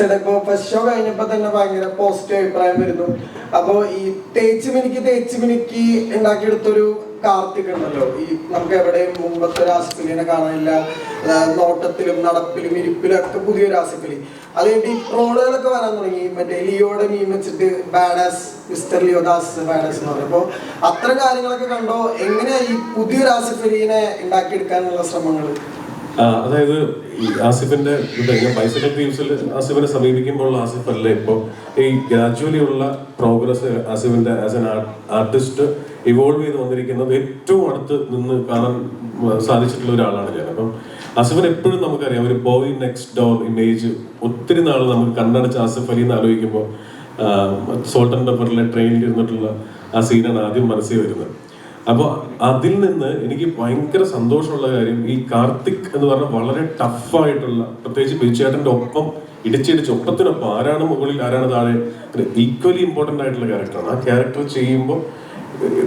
ഇപ്പൊ first show കഴിഞ്ഞപ്പോ തന്നെ ഭയങ്കര പോസിറ്റീവ് അഭിപ്രായം വരുന്നു. അപ്പൊ ഈ തേച്ച് മിനിക്ക് തേച്ച് മിനിക്ക് ഉണ്ടാക്കിയെടുത്തൊരു കാർത്തിക് ഉണ്ടല്ലോ. ഈ നമുക്ക് എവിടെയും മുമ്പത്തെ ഒരു ആസിഫലിനെ കാണാനില്ല. നോട്ടത്തിലും നടപ്പിലും ഇരിപ്പിലും ഒക്കെ പുതിയ ആസിഫലി. അത് ഈ ട്രോളുകളൊക്കെ വരാൻ തുടങ്ങി. മറ്റേ ലിയോടെ മീൻ വെച്ചിട്ട് ബാഡാസ് മിസ്റ്റർ ലിയോദാസ് ബാഡാസ് എന്ന് പറയും. അപ്പോൾ അത്തരം കാര്യങ്ങളൊക്കെ കണ്ടോ? എങ്ങനെയാ ഈ പുതിയ ആസിഫലിനെ ഉണ്ടാക്കിയെടുക്കാനുള്ള ശ്രമങ്ങൾ അതായത് ആസിഫിന്റെ ഞാൻ ബൈസൈക്കിൾ ടീംസിൽ ആസിഫിനെ സമീപിക്കുമ്പോൾ ആസിഫ് അല്ല ഇപ്പോൾ ഈ ഗ്രാജുവലി ഉള്ള പ്രോഗ്രസ് ആസിഫിന്റെ ആസ് എൻ ആർട്ടിസ്റ്റ് ഇവോൾവ് ചെയ്ത് വന്നിരിക്കുന്നത് ഏറ്റവും അടുത്ത് നിന്ന് കാണാൻ സാധിച്ചിട്ടുള്ള ഒരാളാണ് ഞാൻ. അപ്പം അസിഫൻ എപ്പോഴും നമുക്കറിയാം. ഒരു ബോയ് നെക്സ്റ്റ് ഡോർ ഇമേജ് ഒത്തിരി നാൾ നമുക്ക് കണ്ണടച്ച് ആസിഫ് അലി എന്ന് ആലോചിക്കുമ്പോൾ സോൾട്ടൻ ഡബറിലെ ട്രെയിനിൽ ഇരുന്നിട്ടുള്ള ആ സീനാണ് ആദ്യം മനസ്സിൽ വരുന്നത്. അപ്പോൾ അതിൽ നിന്ന് എനിക്ക് ഭയങ്കര സന്തോഷമുള്ള കാര്യം ഈ കാർത്തിക് എന്ന് പറഞ്ഞാൽ വളരെ ടഫായിട്ടുള്ള പ്രത്യേകിച്ച് ബിജുചേട്ടന്റെ ഒപ്പം ഇടിച്ചിടിച്ച് ഒപ്പത്തിനൊപ്പം ആരാണ് മുകളിൽ ആരാണ് താഴെ ഈക്വലി ഇമ്പോർട്ടന്റ് ആയിട്ടുള്ള ക്യാരക്ടറാണ് ആ ക്യാരക്ടർ ചെയ്യുമ്പോൾ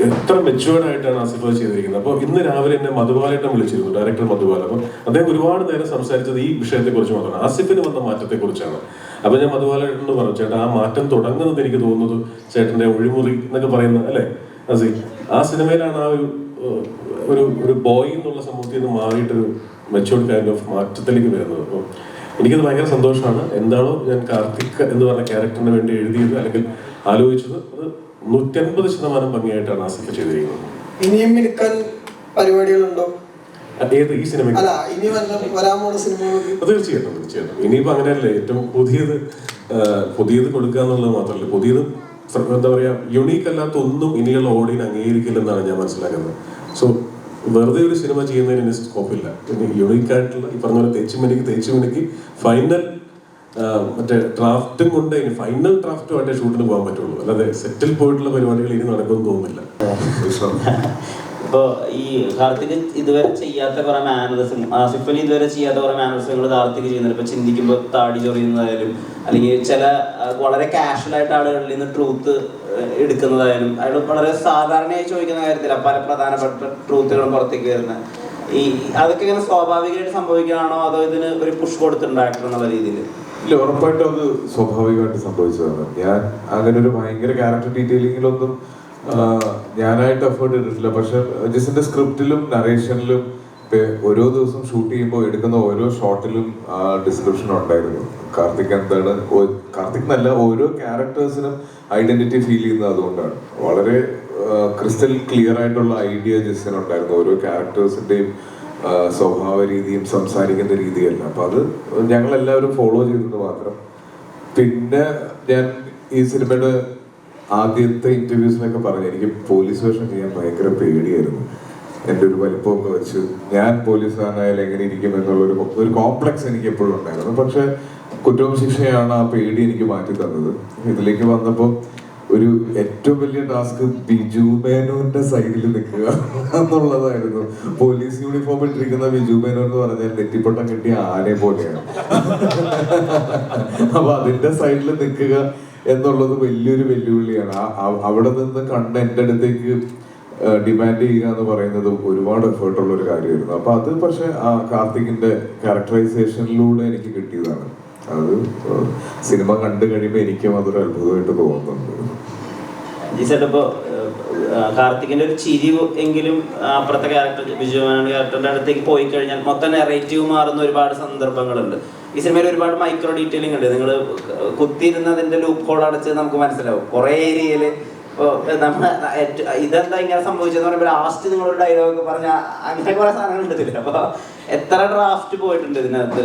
എത്ര മെച്ചുവേർഡ് ആയിട്ടാണ് ആസിഫ് ചെയ്തിരിക്കുന്നത്. അപ്പോൾ ഇന്ന് രാവിലെ എന്നെ മധുബാലേട്ടൻ വിളിച്ചിരുന്നു ഡയറക്ടർ മധുബാല. അപ്പോൾ അദ്ദേഹം ഒരുപാട് നേരം സംസാരിച്ചത് ഈ വിഷയത്തെ കുറിച്ച് മാത്രമാണ്. ആസിഫിന് വന്ന മാറ്റത്തെ കുറിച്ചാണ് അപ്പൊ ഞാൻ മധുബാലേട്ടനോട് പറഞ്ഞു ചേട്ടാ ആ മാറ്റം തുടങ്ങുന്നത് എനിക്ക് തോന്നുന്നത് ചേട്ടന്റെ ഒഴിമുറി എന്നൊക്കെ പറയുന്ന അല്ലേ അസി? ആ സിനിമയിലാണ് ആ ഒരു ഒരു ഒരു ബോയ് എന്നുള്ള സമൂഹത്തിൽ നിന്ന് മാറിയിട്ടൊരു മെച്ചൂർ കൈൻഡ് ഓഫ് മാറ്റത്തിലേക്ക് വരുന്നത്. അപ്പോൾ എനിക്കത് ഭയങ്കര സന്തോഷമാണ്. എന്താണോ ഞാൻ കാർത്തിക് എന്ന് പറഞ്ഞ ക്യാരക്ടറിന് വേണ്ടി എഴുതിയത് അല്ലെങ്കിൽ ആലോചിച്ചത് അത് നൂറ്റൻപത് ശതമാനം ഭംഗിയായിട്ടാണ് ആ സിനിമ ചെയ്തിരിക്കുന്നത്. ഇനിയും പരിപാടികളുണ്ടോ? ഏത് ഈ തീർച്ചയായിട്ടും തീർച്ചയായിട്ടും. ഇനിയിപ്പോ അങ്ങനെയല്ലേ ഏറ്റവും പുതിയത് പുതിയത് കൊടുക്കുക എന്നുള്ളത് മാത്രമല്ല പുതിയത് എന്താ പറയാ യുണീക്ക് അല്ലാത്ത ഒന്നും ഇനിയുള്ള ഓഡിയൻ അംഗീകരിക്കില്ലെന്നാണ് ഞാൻ മനസ്സിലാക്കുന്നത്. സോ വെറുതെ ഒരു സിനിമ ചെയ്യുന്നതിന് സ്കോപ്പില്ല പിന്നെ യുണീക്ക് ആയിട്ടുള്ള ഈ പറഞ്ഞ പോലെ തേച്ചു മിനിക്ക് ഫൈനൽ മറ്റേ ഡ്രാഫ്റ്റും കൊണ്ട് ഇനി ഫൈനൽ ഡ്രാഫ്റ്റുമായിട്ട് ഷൂട്ടിന് പോകാൻ പറ്റുള്ളൂ. അല്ലാതെ സെറ്റിൽ പോയിട്ടുള്ള പരിപാടികൾ ഇനി നടക്കുമെന്ന് തോന്നുന്നില്ല. ഇപ്പൊ ഈ കാർത്തിക് ഇതുവരെ ചെയ്യാത്ത കുറെ മാനറിസം ആസിഫ് അലി ഇതുവരെ ചെയ്യാത്ത കുറെ മാനറിസങ്ങൾ കാർത്തിക് ചെയ്യുന്നുണ്ട്. ഇപ്പോൾ ചിന്തിക്കുമ്പോൾ താടി ചൊറിയുന്നതായാലും അല്ലെങ്കിൽ ചില വളരെ കാഷ്വലായിട്ട് ആളുകളിൽ നിന്ന് ട്രൂത്ത് എടുക്കുന്നതായാലും അയാൾ വളരെ സാധാരണയായി ചോദിക്കുന്ന കാര്യത്തിൽ പല പ്രധാനപ്പെട്ട ട്രൂത്തുകളും പുറത്തേക്ക് വരുന്ന. ഈ അതൊക്കെ ഇങ്ങനെ സ്വാഭാവികമായിട്ട് സംഭവിക്കുകയാണോ അതോ ഇതിന് ഒരു പുഷ് കൊടുത്തിട്ടുണ്ടാക്കണം എന്നുള്ള രീതിയിൽ ഇല്ല ഉറപ്പായിട്ടും അത് സ്വാഭാവികമായിട്ട് സംഭവിച്ചതാണ്. ഞാൻ അങ്ങനെ ഒരു ഭയങ്കര ക്യാരക്ടർ ഡീറ്റെയിലിങ്ങിലൊന്നും ഞാനായിട്ട് എഫേർട്ട് ചെയ്തിട്ടില്ല. പക്ഷെ ജസ്റ്റിന്റെ സ്ക്രിപ്റ്റിലും നറേഷനിലും ഓരോ ദിവസം ഷൂട്ട് ചെയ്യുമ്പോൾ എടുക്കുന്ന ഓരോ ഷോട്ടിലും ഡിസ്ക്രിപ്ഷൻ ഉണ്ടായിരുന്നു. കാർത്തിക് എന്താണ് കാർത്തിക് എന്നല്ല ഓരോ ക്യാരക്ടേഴ്സിനും ഐഡന്റിറ്റി ഫീൽ ചെയ്യുന്നത് അതുകൊണ്ടാണ്. വളരെ ക്രിസ്റ്റൽ ക്ലിയർ ആയിട്ടുള്ള ഐഡിയ ജസ്റ്റിനുണ്ടായിരുന്നു ഓരോ ക്യാരക്ടേഴ്സിന്റെയും സ്വഭാവ രീതിയും സംസാരിക്കുന്ന രീതിയല്ല. അപ്പൊ അത് ഞങ്ങൾ എല്ലാവരും ഫോളോ ചെയ്തത് മാത്രം. പിന്നെ ഞാൻ ഈ സിനിമയുടെ ആദ്യത്തെ ഇന്റർവ്യൂസിലൊക്കെ പറഞ്ഞു എനിക്ക് പോലീസ് വേഷം ചെയ്യാൻ ഭയങ്കര പേടിയായിരുന്നു. എന്റെ ഒരു വലിപ്പമൊക്കെ വെച്ച് ഞാൻ പോലീസുകാരനായാലും എങ്ങനെ ഇരിക്കും എന്നുള്ള ഒരു കോംപ്ലക്സ് എനിക്ക് എപ്പോഴും ഉണ്ടായിരുന്നു. പക്ഷെ കുറ്റവും ശിക്ഷയാണ് ആ പേടി എനിക്ക് മാറ്റി തന്നത്. ഇതിലേക്ക് വന്നപ്പോൾ ഒരു ഏറ്റവും വലിയ ടാസ്ക് ബിജു മേനോന്റെ സൈഡിൽ നിൽക്കുക എന്നുള്ളതായിരുന്നു. പോലീസ് യൂണിഫോം ഇട്ടിരിക്കുന്ന ബിജു മേനോൻ എന്ന് പറഞ്ഞാൽ നെറ്റിപ്പൊട്ടം കിട്ടിയ ആനെ പോലെയാണ്. അപ്പൊ അതിന്റെ സൈഡിൽ നിൽക്കുക എന്നുള്ളത് വലിയൊരു വെല്ലുവിളിയാണ്. അവിടെ നിന്ന് കണ്ണ് എന്റെ അടുത്തേക്ക് ഡിമാൻഡ് ചെയ്യുക എന്ന് പറയുന്നത് ഒരുപാട് എഫേർട്ട് ഉള്ള ഒരു കാര്യമായിരുന്നു. അപ്പൊ അത് പക്ഷെ ആ കാർത്തികിന്റെ ക്യാരക്ടറൈസേഷനിലൂടെ എനിക്ക് കിട്ടിയതാണ്. അത് സിനിമ കണ്ടു കഴിയുമ്പോൾ എനിക്കും അതൊരു അത്ഭുതമായിട്ട് തോന്നുന്നുണ്ട്. കാർത്തികിന്റെ ഒരു ചിരി എങ്കിലും അപ്പുറത്തെ ക്യാരക്ടർ ബിജു ക്യാരക്ടറിന്റെ അടുത്തേക്ക് പോയി കഴിഞ്ഞാൽ മൊത്തം നെറേറ്റീവ് മാറുന്ന ഒരുപാട് സന്ദർഭങ്ങളുണ്ട്. ഈ സിനിമയിൽ ഒരുപാട് മൈക്രോ ഡീറ്റെയിലിംഗ് ഉണ്ട്. നിങ്ങൾ കുത്തിയിരുന്നതിന്റെ ലൂപ്പ് ഹോൾ അടച്ച് നമുക്ക് മനസ്സിലാവും. കുറെ ഏരിയയിൽ ഇപ്പൊ നമ്മ ഇതെന്താ ഇങ്ങനെ സംഭവിച്ചെന്ന് പറയുമ്പോൾ ലാസ്റ്റ് നിങ്ങളൊരു ഡയലോഗ് പറഞ്ഞ അങ്ങനെ കുറെ സാധനങ്ങൾ ഇതിൽ അപ്പൊ എത്ര ഡ്രാഫ്റ്റ് പോയിട്ടുണ്ട് ഇതിനകത്ത്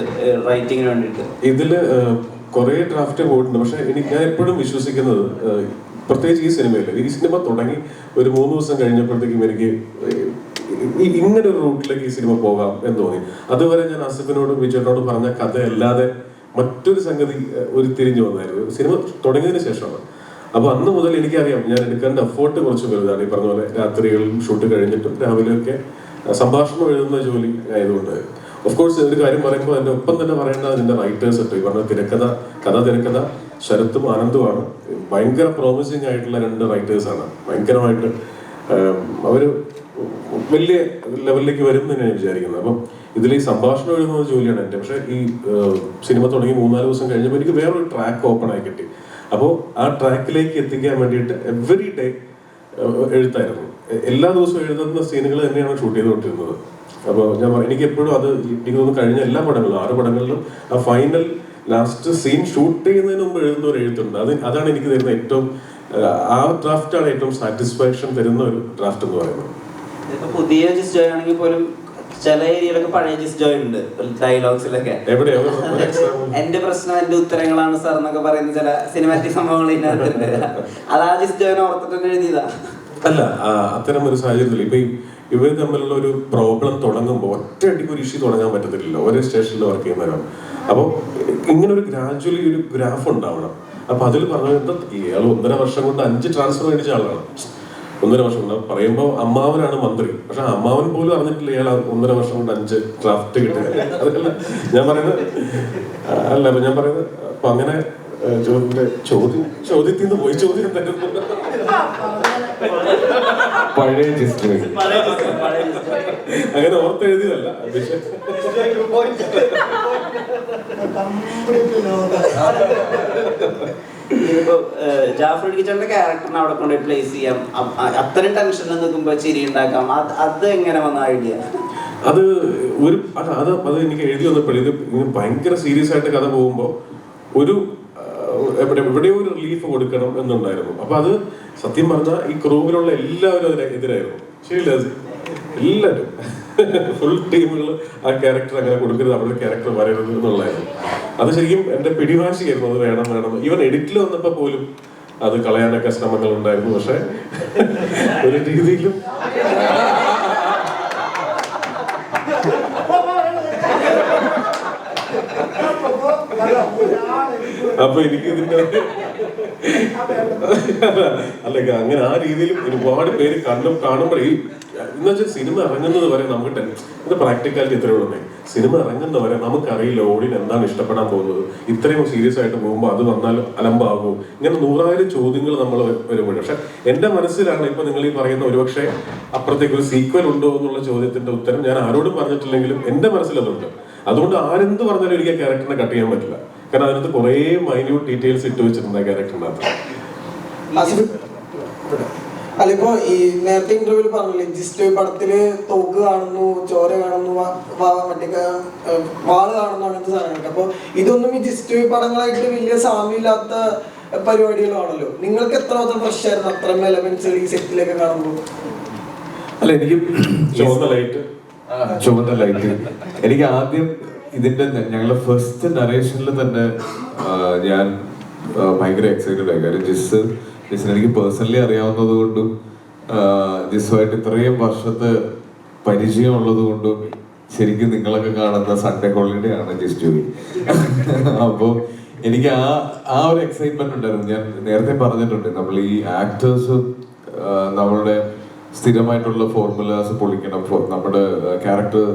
റൈറ്റിങ്ങിന് വേണ്ടിയിട്ട്? ഇതിൽ കുറെ ഡ്രാഫ്റ്റ് പോയിട്ടുണ്ട്. പക്ഷെ എനിക്ക് ഞാൻ എപ്പോഴും വിശ്വസിക്കുന്നത് പ്രത്യേകിച്ച് ഈ സിനിമയിൽ. ഈ സിനിമ തുടങ്ങി ഒരു മൂന്ന് ദിവസം കഴിഞ്ഞപ്പോഴത്തേക്കും എനിക്ക് ഇങ്ങനെ ഒരു റൂട്ടിലേക്ക് ഈ സിനിമ പോകാം എന്ന് തോന്നി. അതുവരെ ഞാൻ അസഫിനോടും വിജയനോടും പറഞ്ഞ കഥ അല്ലാതെ മറ്റൊരു സംഗതി ഒരു തിരിഞ്ഞു വന്നായിരുന്നു. സിനിമ തുടങ്ങിയതിന് ശേഷമാണ്. അപ്പൊ അന്ന് മുതൽ എനിക്കറിയാം ഞാൻ എടുക്കേണ്ട എഫേർട്ട് കുറച്ച് വലുതാണ്. ഈ പറഞ്ഞ പോലെ രാത്രികളിലും ഷൂട്ട് കഴിഞ്ഞിട്ടും രാവിലെയൊക്കെ സംഭാഷണം എഴുതുന്ന ജോലി ആയതുകൊണ്ട്. ഓഫ് കോഴ്സ് ഒരു കാര്യം പറയുമ്പോൾ അതിന്റെ ഒപ്പം തന്നെ പറയേണ്ടത് അതിന്റെ റൈറ്റേഴ്സ് ഉണ്ട്. ഈ പറഞ്ഞ തിരക്കഥ കഥ തിരക്കഥ ശരത്തും ആനന്ദുമാണ്. ഭയങ്കര പ്രോമിസിങ് ആയിട്ടുള്ള രണ്ട് റൈറ്റേഴ്സാണ് ഭയങ്കരമായിട്ട് അവർ വലിയ ലെവലിലേക്ക് വരും എന്ന് ഞാൻ വിചാരിക്കുന്നത്. അപ്പം ഇതിൽ ഈ സംഭാഷണം എഴുതുന്ന ജോലിയാണ് എന്റെ. പക്ഷേ ഈ സിനിമ തുടങ്ങി മൂന്നാൽ ദിവസം കഴിഞ്ഞപ്പോൾ എനിക്ക് വേറൊരു ട്രാക്ക് ഓപ്പൺ ആയി കിട്ടി. അപ്പോൾ ആ ട്രാക്കിലേക്ക് എത്തിക്കാൻ വേണ്ടിയിട്ട് എവറി ഡേ എഴുത്തായിരുന്നു. എല്ലാ ദിവസവും എഴുതുന്ന സീനുകൾ തന്നെയാണ് ഷൂട്ട് ചെയ്തുകൊണ്ടിരുന്നത്. അപ്പോൾ ഞാൻ എനിക്ക് എപ്പോഴും അത് തോന്നുന്നു കഴിഞ്ഞ എല്ലാ പടങ്ങളിലും ആറ് പടങ്ങളിലും ആ ഫൈനൽ ലാസ്റ്റ് സീൻ ഷൂട്ട് ചെയ്യുന്നതിന് മുമ്പ് എഴുതുന്ന ഒരു എഴുത്തുണ്ട്. അത് അതാണ് എനിക്ക് തരുന്ന ഏറ്റവും ആ ഡ്രാഫ്റ്റാണ് ഏറ്റവും സാറ്റിസ്ഫാക്ഷൻ തരുന്ന ഒരു ഡ്രാഫ്റ്റ് എന്ന് പറയുന്നത്. പുതിയ ജിസ് ജോയ് ആണെങ്കിൽ പോലും ചില ഏരിയയിലൊക്കെ പഴയ ജിസ് ജോയ് ഉണ്ട്. ഡയലോഗ്സിലൊക്കെ. എന്റെ പ്രശ്നം എന്റെ ഉത്തരങ്ങളാണ് സാർ എന്നൊക്കെ പറയുന്ന ചില സിനിമാറ്റിക് സംഭവങ്ങൾ ഇതിനകത്തുണ്ട്. അത് ആ ജിസ് ജോയിനെ ഓർത്തിട്ട് എഴുതിയതാ. അല്ല അത്തരം ഒരു സാഹചര്യത്തിൽ ഇപ്പൊ ഇവർ തമ്മിലുള്ള ഒരു പ്രോബ്ലം തുടങ്ങുമ്പോൾ ഒറ്റയടിക്ക് ഒരു ഇഷ്യൂ തുടങ്ങാൻ പറ്റത്തില്ലല്ലോ. ഒരേ സ്റ്റേഷനിൽ വർക്ക് ചെയ്യുന്നവരാണ്. അപ്പോൾ ഇങ്ങനെ ഒരു ഗ്രാജുവലി ഒരു ഗ്രാഫ് ഉണ്ടാവണം. അപ്പൊ അതിൽ പറഞ്ഞത് ഇയാൾ ഒന്നര വർഷം കൊണ്ട് അഞ്ച് ട്രാൻസ്ഫർ മേടിച്ച ആളാണ്. ഒന്നര വർഷം കൊണ്ട്. പറയുമ്പോൾ അമ്മാവനാണ് മന്ത്രി. പക്ഷെ അമ്മാവൻ പോലും അറിഞ്ഞിട്ടില്ല ഇയാൾ ഒന്നര വർഷം കൊണ്ട് അഞ്ച് ഡ്രാഫ്റ്റ് കിട്ടുക. അതല്ല ഞാൻ പറയുന്നത് അല്ല അപ്പൊ ഞാൻ പറയുന്നത് അപ്പൊ അങ്ങനെ ചോദ്യം ചോദ്യത്തിൽ നിന്ന് പോയി ചോദ്യം പഴയ അങ്ങനെ ഓർത്തെഴുതിയതല്ല പക്ഷെ ഇപ്പൊ ജാഫർ കിച്ചന്റെ ക്യാരക്ടറിനെ അവിടെ കൊണ്ട് പ്ലേസ് ചെയ്യാം. അത്രയും ടെൻഷനിൽ നിൽക്കുമ്പോ ചിരി ഉണ്ടാക്കാം. അത് അത് എങ്ങനെ വന്ന ഐഡിയ അത് ഒരു അത് അത് അത് എനിക്ക് എഴുതി വന്നപ്പോഴും ഇത് ഭയങ്കര സീരിയസ് ആയിട്ട് കഥ പോകുമ്പോൾ ഒരു എവിടെ എവിടെയോ ഒരു റിലീഫ് കൊടുക്കണം എന്നുണ്ടായിരുന്നു. അപ്പൊ അത് സത്യം പറഞ്ഞാൽ ഈ ക്രൂവിലുള്ള എല്ലാവരും അതിന് എതിരായിരുന്നു. ശരിയല്ല? എല്ലാവരും ഫുൾ ടീമുകൾ ആ ക്യാരക്ടർ അങ്ങനെ കൊടുക്കരുത് അവരുടെ ക്യാരക്ടർ വരരുത് എന്നുള്ളതായിരുന്നു അത് ശരിക്കും എന്റെ പിടിവാശിയായിരുന്നു അത് വേണം വേണം ഈവൻ എഡിറ്റിൽ വന്നപ്പോൾ പോലും അത് കളയാനൊക്കെ ശ്രമങ്ങൾ ഉണ്ടായിരുന്നു പക്ഷെ ഒരു രീതിയിലും അപ്പൊ എനിക്ക് ഇതിന്റെ അല്ല അങ്ങനെ ആ രീതിയിൽ ഒരുപാട് പേര് കണ്ടും കാണുമ്പോഴേ എന്നുവെച്ചാൽ സിനിമ ഇറങ്ങുന്നത് വരെ നമുക്ക് ടെൻഷൻ പ്രാക്ടിക്കാലിറ്റി ഇത്രയേ ഉള്ളൂ. സിനിമ ഇറങ്ങുന്നത് വരെ നമുക്കറിയില്ല ഓഡിയൻ എന്താണ് ഇഷ്ടപ്പെടാൻ പോകുന്നത്. ഇത്രയും സീരിയസ് ആയിട്ട് പോകുമ്പോൾ അത് വന്നാൽ അലമ്പാകും. ഇങ്ങനെ നൂറായിരം ചോദ്യങ്ങൾ നമ്മൾ വരുമ്പോൾ പക്ഷെ എന്റെ മനസ്സിലാണ് ഇപ്പൊ നിങ്ങൾ ഈ പറയുന്ന ഒരുപക്ഷെ അപ്പുറത്തേക്ക് ഒരു സീക്വൽ ഉണ്ടോ എന്നുള്ള ചോദ്യത്തിന്റെ ഉത്തരം ഞാൻ ആരോടും പറഞ്ഞിട്ടില്ലെങ്കിലും എന്റെ മനസ്സിൽ അതുണ്ട് അതുകൊണ്ട് ആരെന്ത് പറഞ്ഞാലും എനിക്ക് ആ ക്യാരക്ടറിനെ കട്ട് ചെയ്യാൻ പറ്റില്ല. കാരണം അതിനകത്ത് കുറേ മൈന്യൂട്ട് ഡീറ്റെയിൽസ് ഇട്ട് വെച്ചിട്ടുണ്ട് ആ ക്യാരക്ടറിനകത്ത് അല്ല ഇപ്പൊ ഈ നേരത്തെ ഇന്റർവ്യൂവിൽ പറഞ്ഞില്ലേ ജിസ്റ്റ് പടത്തിൽ തോക്ക് കാണുന്നു ചോര കാണുന്നു മറ്റേ വാൾ കാണുന്നു അങ്ങനത്തെ സാധനങ്ങളൊക്കെ. അപ്പൊ ഇതൊന്നും ഈ ജിസ്റ്റ് പടങ്ങളായിട്ട് വലിയ സാമ്യമില്ലാത്ത പരിപാടികളാണല്ലോ. നിങ്ങൾക്ക് എത്രമാത്രം ഫ്രഷ് ആയിരുന്നു? അത്രയും എലമെന്റ്സ് ഈ സെറ്റിലൊക്കെ കാണുമ്പോൾ. അല്ല എനിക്ക് ചുവന്ന ലൈറ്റ് ആ, ചുവന്ന ലൈറ്റ് എനിക്ക് ആദ്യം ഇതിന്റെ ഞങ്ങളുടെ ഫസ്റ്റ് നറേഷനിൽ തന്നെ ഞാൻ ഭയങ്കര എക്സൈറ്റഡ് ആയി. കാര്യം ജിസ് ജിസിന് എനിക്ക് പേഴ്സണലി അറിയാവുന്നത് കൊണ്ടും ജിസുമായിട്ട് ഇത്രയും വർഷത്തെ പരിചയം ഉള്ളത് കൊണ്ടും ശരിക്കും നിങ്ങളൊക്കെ കാണുന്ന സൺഡേ ഹോളിഡേ ആണ് ജിസ് ജോയി അപ്പോൾ എനിക്ക് ആ ആ ഒരു എക്സൈറ്റ്മെന്റ് ഉണ്ടായിരുന്നു. ഞാൻ നേരത്തെ പറഞ്ഞിട്ടുണ്ട് നമ്മൾ ഈ ആക്ടേഴ്സ് നമ്മളുടെ സ്ഥിരമായിട്ടുള്ള ഫോർമുലാസ് പൊളിക്കണം നമ്മുടെ ക്യാരക്ടർ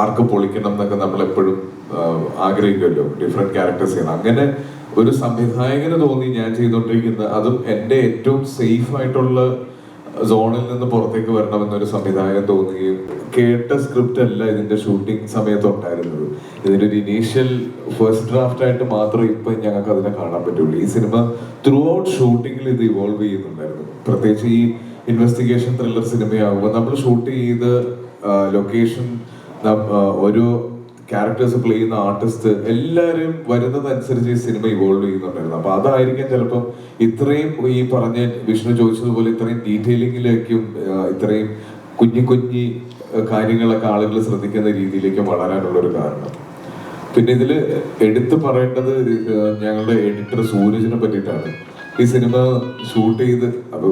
ആർക്ക് പൊളിക്കണം എന്നൊക്കെ നമ്മൾ എപ്പോഴും ആഗ്രഹിക്കുമല്ലോ. ഡിഫറെന്റ് ക്യാരക്ടേഴ്സ് ചെയ്യണം. അങ്ങനെ ഒരു സംവിധായകന് തോന്നി ഞാൻ ചെയ്തുകൊണ്ടിരിക്കുന്നത് അതും എന്റെ ഏറ്റവും സേഫ് ആയിട്ടുള്ള സോണിൽ നിന്ന് പുറത്തേക്ക് വരണമെന്നൊരു സംവിധായകൻ തോന്നുകയും കേട്ട സ്ക്രിപ്റ്റ് അല്ല ഇതിന്റെ ഷൂട്ടിംഗ് സമയത്ത് ഉണ്ടായിരുന്നത്. ഇതിന്റെ ഒരു ഇനീഷ്യൽ ഫസ്റ്റ് ഡ്രാഫ്റ്റ് ആയിട്ട് മാത്രം ഇപ്പൊ ഞങ്ങൾക്ക് അതിനെ കാണാൻ പറ്റുള്ളൂ. ഈ സിനിമ ത്രൂ ഔട്ട് ഷൂട്ടിങ്ങിൽ ഇത് ഇവോൾവ് ചെയ്യുന്നുണ്ടായിരുന്നു. പ്രത്യേകിച്ച് ഈ ഇൻവെസ്റ്റിഗേഷൻ ത്രില്ലർ സിനിമയാകുമ്പോൾ നമ്മൾ ഷൂട്ട് ചെയ്ത് ലൊക്കേഷൻ ഒരു ക്യാരക്ടേഴ്സ് പ്ലേ ചെയ്യുന്ന ആർട്ടിസ്റ്റ് എല്ലാവരും വരുന്നതനുസരിച്ച് ഈ സിനിമ ഇവോൾവ് ചെയ്യുന്നുണ്ടായിരുന്നു. അപ്പൊ അതായിരിക്കാം ചിലപ്പം ഇത്രയും ഈ പറഞ്ഞ വിഷ്ണു ചോദിച്ചതുപോലെ ഇത്രയും ഡീറ്റെയിലിങ്ങിലേക്കും ഇത്രയും കുഞ്ഞി കുഞ്ഞി കാര്യങ്ങളൊക്കെ ആളുകൾ ശ്രദ്ധിക്കുന്ന രീതിയിലേക്ക് വളരാനുള്ള ഒരു കാരണം. പിന്നെ ഇതിൽ എടുത്തു പറയേണ്ടത് ഞങ്ങളുടെ എഡിറ്റർ സൂരജിനെ പറ്റിയിട്ടാണ്. ഈ സിനിമ ഷൂട്ട് ചെയ്ത് അപ്പൊ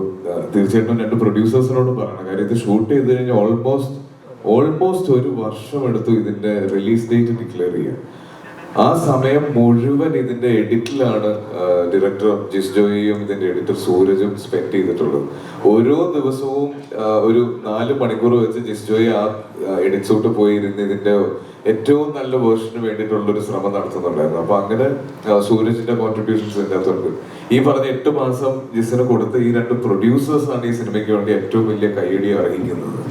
തീർച്ചയായിട്ടും രണ്ട് പ്രൊഡ്യൂസേഴ്സിനോട് പറയണം. കാര്യം ഇത് ഷൂട്ട് ചെയ്ത് കഴിഞ്ഞാൽ ഓൾമോസ്റ്റ് ഓൾമോസ്റ്റ് ഒരു വർഷം എടുത്തു ഇതിന്റെ റിലീസ് ഡേറ്റ് ഡിക്ലെയർ ചെയ്യാൻ. ആ സമയം മുഴുവൻ ഇതിന്റെ എഡിറ്റിലാണ് ഡയറക്ടർ ജിസ് ജോയിയും ഇതിന്റെ എഡിറ്റർ സൂരജും സ്പെൻഡ് ചെയ്തിട്ടുള്ളത്. ഓരോ ദിവസവും ഒരു നാല് മണിക്കൂർ വെച്ച് ജിസ് ജോയി ആ എഡിറ്റ്സോട്ട് പോയി ഇരുന്ന് ഇതിന്റെ ഏറ്റവും നല്ല വേർഷന് വേണ്ടിയിട്ടുള്ള ഒരു ശ്രമം നടത്തുന്നുണ്ടായിരുന്നു. അപ്പൊ അങ്ങനെ സൂരജിന്റെ കോൺട്രിബ്യൂഷൻസ് ഇതിന്റെ അകത്തുണ്ട് ഈ പറഞ്ഞ എട്ട് മാസം ജിസിന് കൊടുത്ത ഈ രണ്ട് പ്രൊഡ്യൂസേഴ്സാണ് ഈ സിനിമയ്ക്ക് വേണ്ടി ഏറ്റവും വലിയ കൈയടി അറിയിക്കുന്നത്